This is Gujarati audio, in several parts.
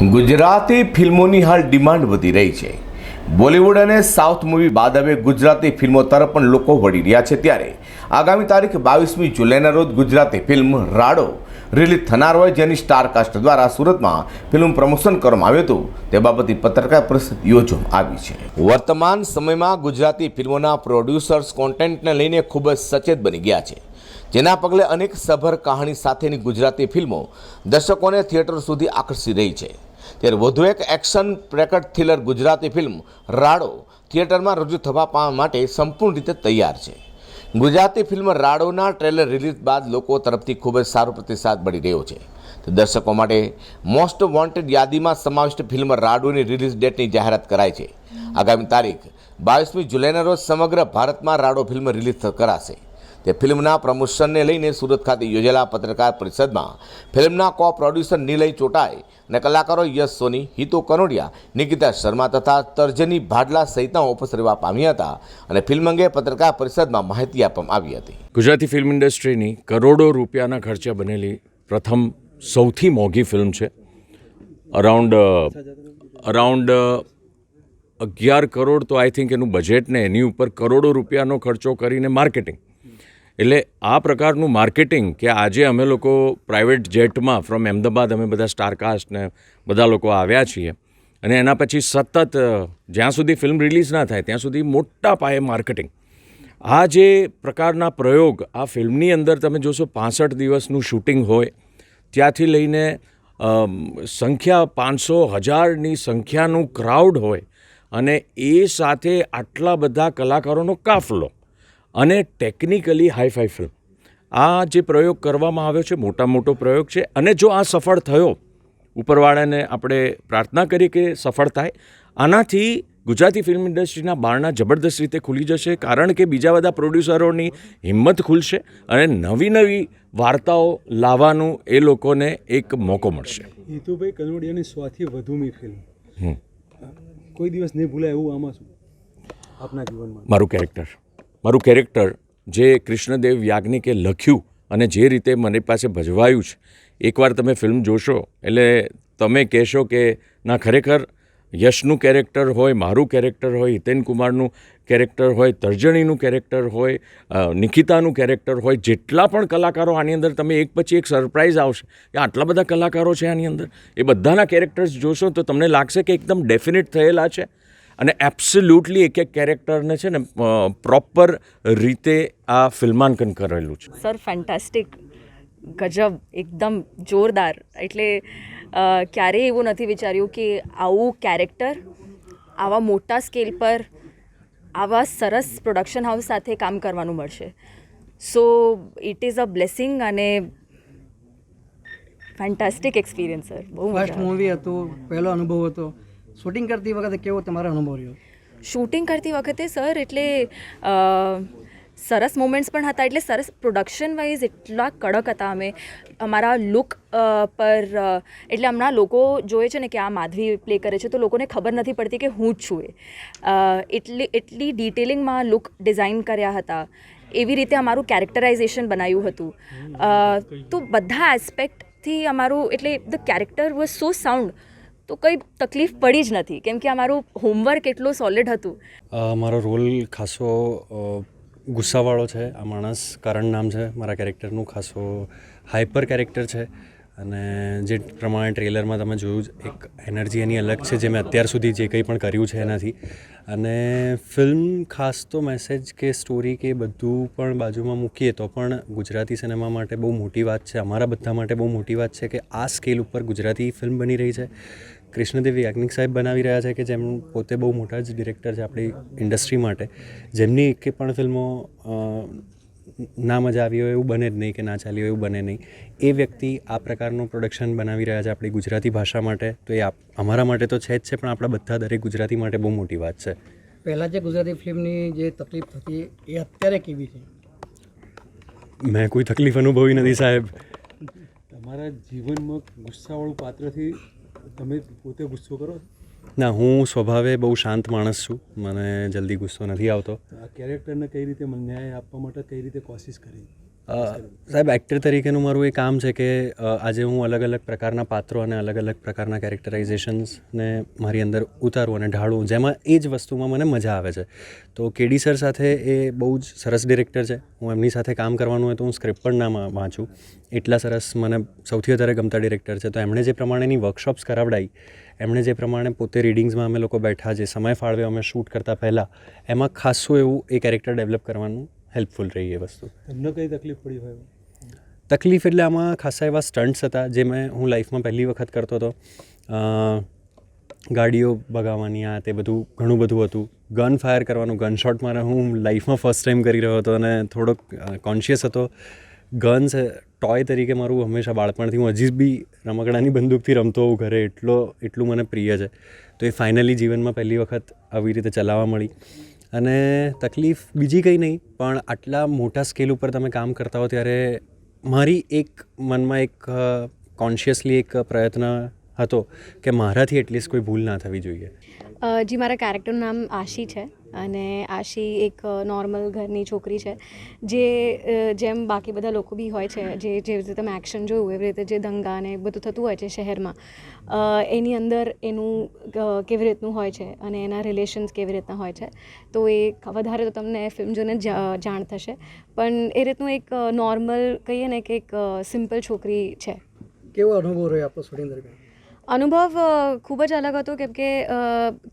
ગુજરાતી ફિલ્મોની હાલ ડિમાન્ડ વધી રહી છે. બોલિવૂડ અને સાઉથ મૂવી બાદ હવે ગુજરાતી ફિલ્મો તરફ પણ લોકો વળી રહ્યા છે ત્યારે. આગામી તારીખ બાવીસમી જુલાઈના રોજ ગુજરાતી ફિલ્મ રાડો રિલીઝ થનાર હોય જેની સ્ટારકાસ્ટ દ્વારા સુરતમાં ફિલ્મ પ્રમોશન કરવામાં આવ્યું હતું, તે બાબતે પત્રકાર પરિષદ યોજવામાં આવી છે. વર્તમાન સમયમાં ગુજરાતી ફિલ્મોના પ્રોડ્યુસર્સ કોન્ટેન્ટને લઈને ખૂબ જ સચેત બની ગયા છે. જેના પગલે અનેક સભર કહાણી સાથેની ગુજરાતી ફિલ્મો દર્શકોને થિયેટર સુધી આકર્ષી રહી છે. ત્યારે વધુ એક action packed thriller Gujarati film Raado થિયેટરમાં રજૂ થવા માટે સંપૂર્ણ રીતે તૈયાર છે. ગુજરાતી ફિલ્મ રાડોના ટ્રેલર રિલીઝ બાદ લોકો તરફથી ખૂબ જ સારો પ્રતિસાદ મળી રહ્યો છે. તો દર્શકો માટે મોસ્ટ વોન્ટેડ યાદીમાં સમાવિષ્ટ ફિલ્મ રાડોની રિલીઝ ડેટની જાહેરાત કરાઈ છે. આગામી તારીખ બાવીસમી જુલાઈના રોજ સમગ્ર ભારતમાં રાડો ફિલ્મ રિલીઝ કરાશે. તે ફિલ્મના પ્રમોશનને લઈને સુરત ખાતે યોજેલા પત્રકાર પરિષદમાં ફિલ્મના કો પ્રોડ્યુસર નિલય ચોટાઈ અને કલાકારો યશ સોની, હિતો કનોડિયા, નિકિતા શર્મા તથા તર્જની ભાડલા સહિતના ઉપસ્થિત રહેવા પામ્યા હતા અને ફિલ્મ અંગે પત્રકાર પરિષદમાં માહિતી આપવામાં આવી હતી. ગુજરાતી ફિલ્મ ઇન્ડસ્ટ્રીની કરોડો રૂપિયાના ખર્ચે બનેલી પ્રથમ સૌથી મોંઘી ફિલ્મ છે. અરાઉન્ડ અરાઉન્ડ અગિયાર કરોડ તો આઈ થિંક એનું બજેટ ને એની ઉપર કરોડો રૂપિયાનો ખર્ચો કરીને માર્કેટિંગ એટલે આ પ્રકારનું માર્કેટિંગ કે આજે અમે લોકો પ્રાઇવેટ જેટમાં ફ્રોમ અમદાવાદ અમે બધા સ્ટારકાસ્ટ ને બધા લોકો આવ્યા છીએ અને એના પછી સતત જ્યાં સુધી ફિલ્મ રિલીઝ ના થાય ત્યાં સુધી મોટા પાયે માર્કેટિંગ. આ જે પ્રકારના પ્રયોગ, આ ફિલ્મની અંદર તમે જોશો પાસઠ દિવસનું શૂટિંગ હોય, ત્યાંથી લઈને સંખ્યા પાંચસો હજારની સંખ્યાનું ક્રાઉડ હોય અને એ સાથે આટલા બધા કલાકારોનો કાફલો. અને ટેકનિકલી હાઈફાઈ ફિલ્મ આ જે પ્રયોગ કરવામાં આવ્યો છે મોટા મોટો પ્રયોગ છે અને જો આ સફળ થયો ઉપરવાળાને આપણે પ્રાર્થના કરીએ કે સફળ થાય આનાથી ગુજરાતી ફિલ્મ ઇન્ડસ્ટ્રીના બારણા જબરદસ્ત રીતે ખુલી જશે કારણ કે બીજા બધા પ્રોડ્યુસરોની હિંમત ખુલશે અને નવી નવી વાર્તાઓ લાવવાનું એ લોકોને એક મોકો મળશે. હિતુભાઈ કનોડિયાની સૌથી વધુમી ફિલ્મ. કોઈ દિવસ નહીં ભૂલાય એવું આમાં શું? આપના જીવનમાં. મારું કેરેક્ટર મારું કેરેક્ટર જે કૃષ્ણદેવ યાજ્ઞિકે લખ્યું અને જે રીતે મને પાસે ભજવાયું છે, એકવાર તમે ફિલ્મ જોશો, એટલે તમે કહેશો કે, ના, ખરેખર યશનું કેરેક્ટર હોય, મારું કેરેક્ટર હોય હિતેન કુમારનું કેરેક્ટર હોય, તર્જણીનું કેરેક્ટર હોય નિકિતાનું કેરેક્ટર હોય, જેટલા પણ કલાકારો આની અંદર તમે એક પછી એક સરપ્રાઇઝ આવશે કે આટલા બધા કલાકારો છે આની અંદર, એ બધાના કેરેક્ટર્સ જોશો તો તમને લાગશે કે એકદમ ડેફિનેટ થયેલા છે અને એબ્સોલ્યુટલી એક એક કેરેક્ટરને છે ને પ્રોપર રીતે આ ફિલ્માંકન કરેલું છે. સર ફેન્ટાસ્ટિક ગજબ એકદમ જોરદાર. એટલે ક્યારેય એવું નથી વિચાર્યું કે આવું કેરેક્ટર આવા મોટા સ્કેલ પર આવા સરસ પ્રોડક્શન હાઉસ સાથે કામ કરવાનું મળશે. So it is a blessing અને ફેન્ટાસ્ટિક એક્સપિરિયન્સ સર બહુ મજા ફર્સ્ટ મૂવી હતું પહેલો અનુભવ હતો. શૂટિંગ કરતી વખતે કેવો તમારો અનુભવ રહ્યો? શૂટિંગ કરતી વખતે સર એટલે સરસ મોમેન્ટ્સ પણ હતા. એટલે સરસ પ્રોડક્શન વાઇઝ એટલા કડક હતા અમે. અમારા લુક પર એટલે હમણાં લોકો જોએ છે ને કે આ માધવી પ્લે કરે છે, તો લોકોને ખબર નથી પડતી કે હું જ છું એ. એટલી એટલી ડિટેલિંગમાં લુક ડિઝાઇન કર્યા હતા. એવી રીતે અમારું કેરેક્ટરાઇઝેશન બનાવ્યું હતું. તો બધા એસ્પેક્ટથી અમારું, એટલે the character was so sound તો કંઈ તકલીફ પડી જ નથી. કેમ કે અમારું હોમવર્ક એટલું સોલિડ હતું. મારો રોલ ખાસો ગુસ્સાવાળો છે. આ માણસ કારણ નામ છે. મારા કેરેક્ટરનું ખાસો હાઈપર કેરેક્ટર છે. અને જે પ્રમાણે ટ્રેલરમાં તમે જોયું એક એનર્જી એની અલગ છે, જે મેં અત્યાર સુધી જે કંઈ પણ કર્યું છે એનાથી. અને ફિલ્મ ખાસ તો મેસેજ કે સ્ટોરી કે બધું પણ બાજુમાં મૂકીએ તો પણ ગુજરાતી સિનેમા માટે બહુ મોટી વાત છે. અમારા બધા માટે બહુ મોટી વાત છે કે આ સ્કેલ ઉપર ગુજરાતી ફિલ્મ બની રહી છે. કૃષ્ણદેવ યાજ્ઞિક સાહેબ બનાવી રહ્યા છે કે જેમ પોતે બહુ મોટા જ ડિરેક્ટર છે આપણી ઇન્ડસ્ટ્રી માટે જેમની એક પણ ફિલ્મો ના મજા આવી હોય એવું બને જ નહીં કે ના ચાલી હોય એવું બને નહીં. એ વ્યક્તિ આ પ્રકારનું પ્રોડક્શન બનાવી રહ્યા છે આપણી ગુજરાતી ભાષા માટે તો એ અમારા માટે તો છે જ છે પણ આપણા બધા દરેક ગુજરાતી માટે બહુ મોટી વાત છે. પહેલાં જે ગુજરાતી ફિલ્મની જે તકલીફ થતી એ અત્યારે કેવી છે? મેં કોઈ તકલીફ અનુભવી નથી સાહેબ. તમારા જીવનમાં ગુસ્સાવાળું પાત્રથી તમે પોતે ગુસ્સો કરો? ના હું સ્વભાવે બહુ શાંત માણસ છું. મને જલ્દી ગુસ્સો નથી આવતો. આ કેરેક્ટરને કઈ રીતે ન્યાય આપવા માટે કઈ રીતે કોશિશ કરી? સાહેબ એક્ટર તરીકેનું મારું એ કામ છે કે આજે હું અલગ અલગ પ્રકારના પાત્રો અને અલગ અલગ પ્રકારના કેરેક્ટરાઇઝેશન્સને મારી અંદર ઉતારું અને ઢાળું. જેમાં એ જ વસ્તુમાં મને મજા આવે છે. તો કેડી સર સાથે એ બહુ જ સરસ ડિરેક્ટર છે. હું એમની સાથે કામ કરવાનું હોય તો હું સ્ક્રિપ્ટ પણ ના વાંચું. એટલા સરસ મને સૌથી વધારે ગમતા ડિરેક્ટર છે. તો એમણે જે પ્રમાણેની વર્કશોપ્સ કરાવડાવી એમણે જે પ્રમાણે પોતે રીડિંગ્સમાં અમે લોકો બેઠા, જે સમય ફાળવ્યો અમે શૂટ કરતાં પહેલાં, એમાં ખાસું એવું એ કેરેક્ટર ડેવલપ કરવાનું હેલ્પફુલ રહી એ વસ્તુ. તમને કઈ તકલીફ પડી હોય તકલીફ એટલે આમાં ખાસા એવા સ્ટન્ટ્સ હતા જે મેં હું લાઈફમાં પહેલી વખત કરતો હતો. ગાડીઓ ભગાવવાની આ તે બધું ઘણું બધું હતું. ગન ફાયર કરવાનું ગન શોટ મારે હું લાઈફમાં ફર્સ્ટ ટાઈમ કરી રહ્યો હતો અને થોડોક કોન્શિયસ હતો. ગન્સ ટોય તરીકે મારું હંમેશા બાળપણથી હું હજી બી રમકડાની બંદૂકથી રમતો હોઉં ઘરે એટલો એટલું મને પ્રિય છે. તો એ ફાઇનલી જીવનમાં પહેલી વખત આવી રીતે ચલાવવા મળી. અને તકલીફ બીજી કંઈ નહીં, પણ આટલા મોટા સ્કેલ ઉપર તમે કામ કરતા હો ત્યારે મારી એક મનમાં એક કોન્શિયસલી એક પ્રયત્ન હતો કે મારાથી એટલીસ્ટ કોઈ ભૂલ ના થવી જોઈએ. જી, મારા કેરેક્ટરનું નામ આશી છે અને આશી એક નોર્મલ ઘરની છોકરી છે. જે જેમ બાકી બધા લોકો બી હોય છે, જે જેવી રીતે તમે એક્શન જોયું, એવી રીતે જે દંગા અને બધું થતું હોય છે શહેરમાં એની અંદર એનું કેવી રીતનું હોય છે અને એના રિલેશન્સ કેવી રીતના હોય છે, તો એ વધારે તો તમને ફિલ્મ જોઈને જાણ થશે. પણ એ રીતનું એક નોર્મલ કહીએ ને કે એક સિમ્પલ છોકરી છે. કેવો અનુભવ રહ્યો શૂટિંગ દરમિયાન? અનુભવ ખૂબ જ અલગ હતો કેમ કે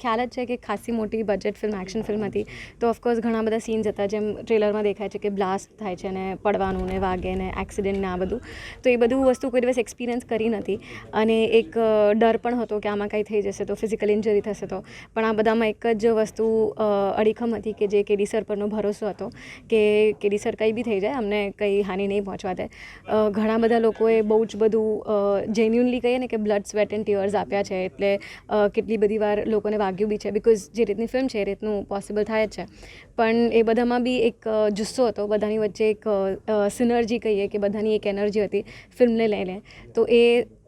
ખ્યાલ જ છે કે ખાસી મોટી બજેટ ફિલ્મ એક્શન ફિલ્મ હતી. તો ઓફકોર્સ ઘણા બધા સીન્સ હતા જેમ ટ્રેલરમાં દેખાય છે કે બ્લાસ્ટ થાય છે ને પડવાનું ને વાગે ને એક્સિડન્ટ ને આ બધું. તો એ બધું વસ્તુ કોઈ દિવસ એક્સપિરિયન્સ કરી નથી. અને એક ડર પણ હતો કે આમાં કંઈ થઈ જશે તો ફિઝિકલ ઇન્જરી થશે તો. પણ આ બધામાં એક જ વસ્તુ અડીખમ હતી કે જે કેડી સર પરનો ભરોસો હતો કે કેડી સર કંઈ બી થઈ જાય, અમને કંઈ હાનિ નહીં પહોંચવા દે. ઘણા બધા લોકોએ બહુ જ બધું જેન્યુનલી કહીએ ને કે બ્લડ સ્વેટ એન્ડ ટીયર્સ આપ્યા છે એટલે કેટલી બધી વાર લોકોને વાગ્યું બી છે બિકોઝ જે રીતની ફિલ્મ છે એ રીતનું પોસિબલ થાય જ છે. પણ એ બધામાં બી એક જુસ્સો હતો, બધાની વચ્ચે એક સિનર્જી કહીએ કે બધાની એક એનર્જી હતી ફિલ્મને લઈને તો એ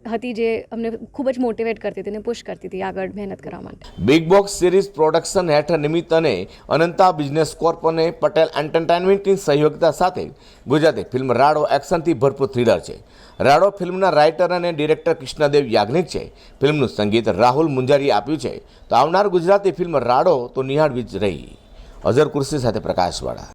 હતી જે અમને ખૂબ જ મોટિવેટ કરતી હતી અને પુશ કરતી હતી આગળ મહેનત કરવા માટે. બિગ બોક્સ સિરીઝ પ્રોડક્શન હેઠળ નિમિત્ત અને અનંતા બિઝનેસ કોર્પ અને પટેલ એન્ટરટેનમેન્ટની સહયોગતા સાથે ગુજરાતી ફિલ્મ રાડો એક્શનથી ભરપૂર થ્રિલર છે. રાડો ફિલ્મના રાઇટર અને ડિરેક્ટર કૃષ્ણદેવ યાજ્ઞિક છે. ફિલ્મનું સંગીત રાહુલ મુંજારીએ આપ્યું છે. તો આવનાર ગુજરાતી ફિલ્મ રાડો તો નિહાળવી જ રહી. અઝર કુર્સી સાથે પ્રકાશવાળા.